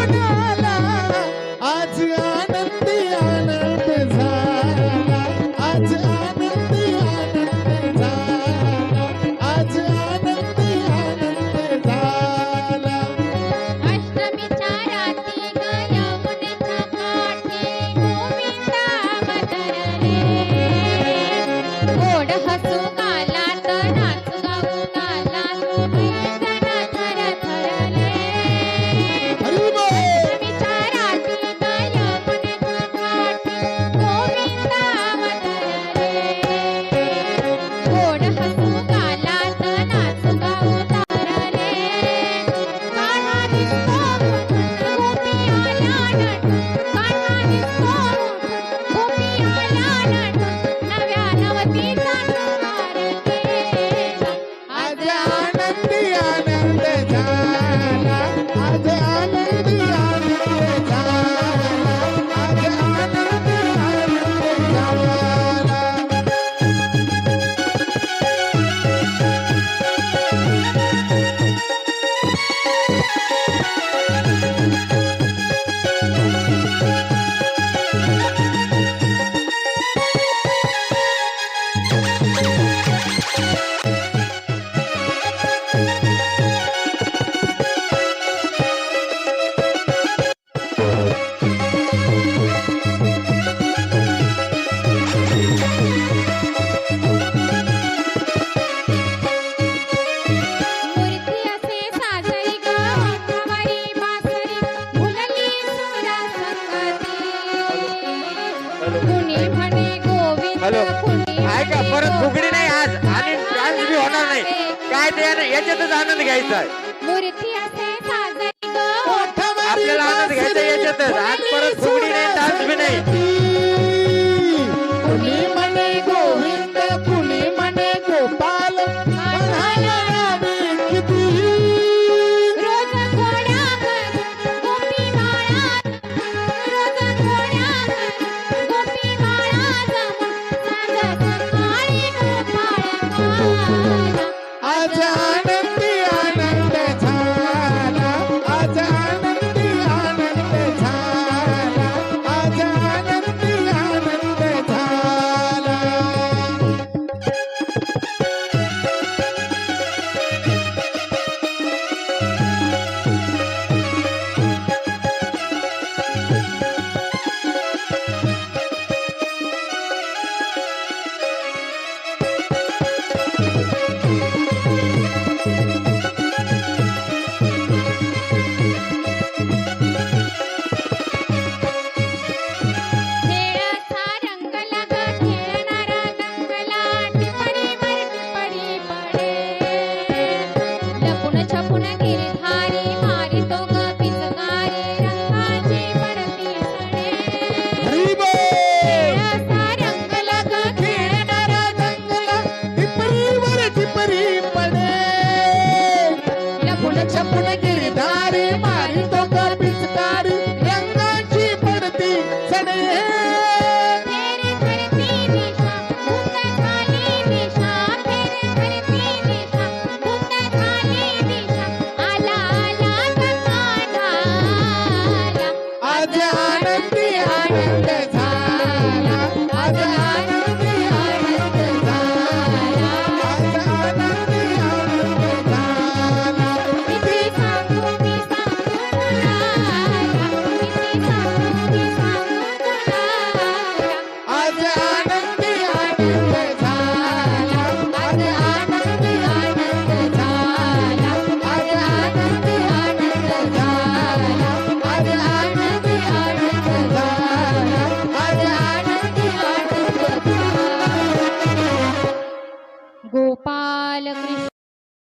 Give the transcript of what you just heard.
कोणाला आज आना हॅलो. परत फुगडी नाही आज. आणि डान्स बी होणार नाही. काय ते ना, याच्यातच आनंद घ्यायचा आहे. आपल्याला आनंद घ्यायचा याच्यातच. आज परत फुगडी नाही डान्स बी नाही. Chapuna que